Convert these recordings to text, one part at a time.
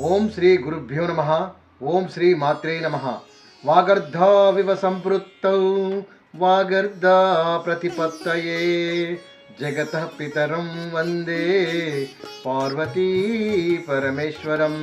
ఓం శ్రీ గురుభ్యో నమ. ఓం శ్రీ మాత్రే నమ. వాగర్ధావివ సంపృత్తౌ వాగర్ధా ప్రతిపత్తయే. జగత పితరం వందే. పార్వతీ పరమేశ్వరం.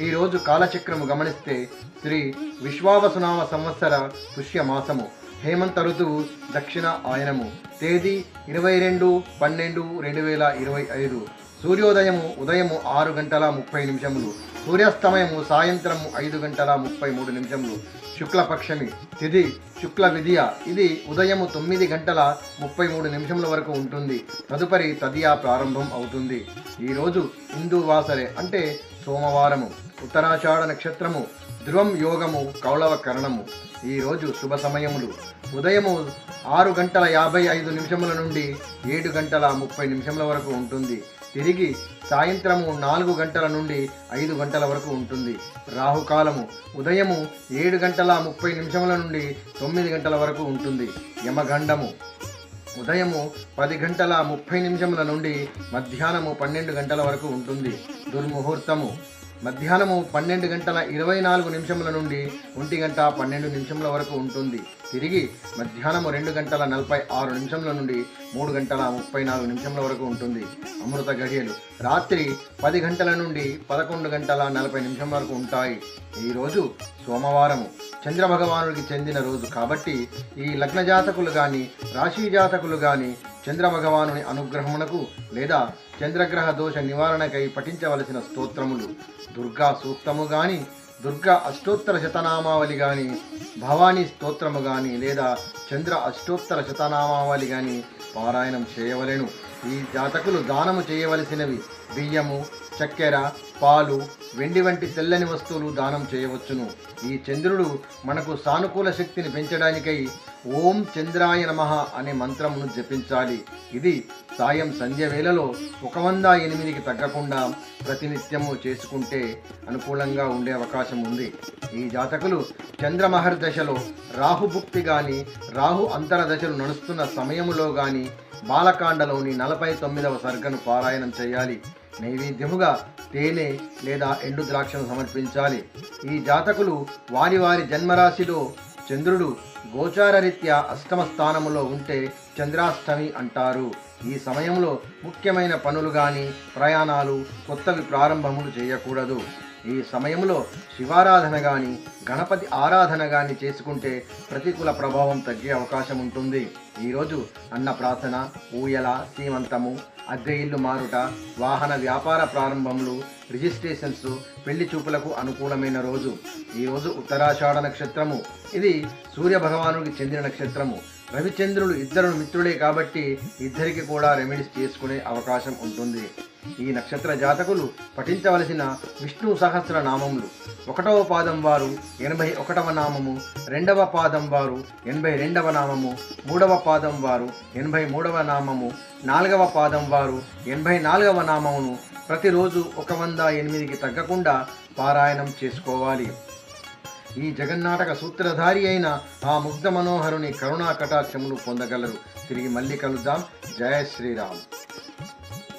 ఈరోజు కాలచక్రము గమనిస్తే శ్రీ విశ్వావసునామ సంవత్సర పుష్యమాసము. హేమంత ఋతువు దక్షిణ ఆయనము. తేదీ ఇరవై రెండు పన్నెండు రెండు వేల ఇరవై ఐదు. సూర్యోదయము ఉదయము ఆరు గంటల ముప్పై నిమిషములు సూర్యాస్తమయము సాయంత్రము ఐదు గంటల ముప్పై మూడు నిమిషములు. శుక్లపక్షమి తిథి శుక్ల విధియ ఇది ఉదయము తొమ్మిది గంటల ముప్పై మూడు నిమిషముల వరకు ఉంటుంది. తదుపరి తదియా ప్రారంభం అవుతుంది. ఈరోజు హిందూ వాసరే అంటే సోమవారము. ఉత్తరాషాఢ నక్షత్రము ధ్రువం యోగము కౌళవ కరణము. ఈరోజు శుభ సమయములు. ఉదయము ఆరు గంటల యాభై ఐదు నిమిషముల నుండి ఏడు గంటల ముప్పై నిమిషముల వరకు ఉంటుంది. తిరిగి సాయంత్రము నాలుగు గంటల నుండి ఐదు గంటల వరకు ఉంటుంది. రాహుకాలము ఉదయము ఏడు గంటల ముప్పై నిమిషముల నుండి తొమ్మిది గంటల వరకు ఉంటుంది. యమగండము ఉదయము పది గంటల ముప్పై నిమిషముల నుండి మధ్యాహ్నము పన్నెండు గంటల వరకు ఉంటుంది. దుర్ముహూర్తము మధ్యాహ్నము పన్నెండు గంటల ఇరవై నాలుగు నిమిషముల నుండి ఒంటి గంట పన్నెండు నిమిషముల వరకు ఉంటుంది. తిరిగి మధ్యాహ్నము రెండు గంటల నలభై ఆరు నిమిషముల నుండి మూడు గంటల ముప్పై నాలుగు నిమిషముల వరకు ఉంటుంది. అమృత గడియలు రాత్రి పది గంటల నుండి పదకొండు గంటల నలభై నిమిషం వరకు ఉంటాయి. ఈరోజు సోమవారము. చంద్ర భగవానుడికి చెందిన రోజు. కాబట్టి ఈ లగ్న జాతకులు కానీ రాశి జాతకులు కానీ చంద్ర భగవానుని అనుగ్రహమునకు లేదా చంద్రగ్రహ దోష నివారణకై పఠించవలసిన స్తోత్రములు. దుర్గా సూక్తము గాని దుర్గా అష్టోత్తర శతనామావళి గాని భవానీ స్తోత్రము గాని లేదా చంద్ర అష్టోత్తర శతనామావళి గాని పారాయణం చేయవలెను. ఈ జాతకులు దానము చేయవలసినవి బియ్యము చక్కెర పాలు వెండి వంటి తెల్లని వస్తువులు దానం చేయవచ్చును. ఈ చంద్రుడు మనకు సానుకూల శక్తిని పెంచడానికై ఓం చంద్రాయ నమః అనే మంత్రమును జపించాలి. ఇది సాయం సంధ్య వేళలో ఒక వంద ఎనిమిదికి తగ్గకుండా ప్రతినిత్యము చేసుకుంటే అనుకూలంగా ఉండే అవకాశం ఉంది. ఈ జాతకులు చంద్రమహర్ దశలో రాహుభుక్తి కానీ రాహు అంతర దశలు నడుస్తున్న సమయములో కానీ బాలకాండలోని నలభై తొమ్మిదవ సర్గను పారాయణం చేయాలి. నైవేద్యముగా తేనె లేదా ఎండు ద్రాక్షను సమర్పించాలి. ఈ జాతకులు వారి వారి జన్మరాశిలో చంద్రుడు గోచారరీత్యా అష్టమ స్థానములో ఉంటే చంద్రాష్టమి అంటారు. ఈ సమయంలో ముఖ్యమైన పనులు కానీ ప్రయాణాలు కొత్తవి ప్రారంభములు చేయకూడదు. ఈ సమయంలో శివారాధన కానీ గణపతి ఆరాధన కానీ చేసుకుంటే ప్రతికూల ప్రభావం తగ్గే అవకాశం ఉంటుంది. ఈరోజు అన్న ప్రార్థన ఊయల సీమంతము అద్దె ఇల్లు మారుట వాహన వ్యాపార ప్రారంభములు రిజిస్ట్రేషన్స్ పెళ్ళి చూపులకు అనుకూలమైన రోజు. ఈరోజు ఉత్తరాషాఢ నక్షత్రము. ఇది సూర్య భగవానుడికి చెందిన నక్షత్రము. రవిచంద్రులు ఇద్దరు మిత్రులే కాబట్టి ఇద్దరికి కూడా రెమెడీస్ చేసుకునే అవకాశం ఉంటుంది. ఈ నక్షత్ర జాతకులు పఠించవలసిన విష్ణు సహస్ర నామములు. ఒకటవ పాదం వారు ఎనభై ఒకటవ నామము రెండవ పాదం వారు ఎనభై రెండవ నామము మూడవ పాదం వారు ఎనభై మూడవ నామము నాలుగవ పాదం వారు ఎనభై నాలుగవ నామమును ప్రతిరోజు ఒక వంద ఎనిమిదికి తగ్గకుండా పారాయణం చేసుకోవాలి. ఈ జగన్నాటక సూత్రధారి అయిన ఆ ముగ్ధ మనోహరుని కరుణా కటాక్షములు పొందగలరు. తిరిగి మళ్ళీ కలుద్దాం. జయ శ్రీరామ్.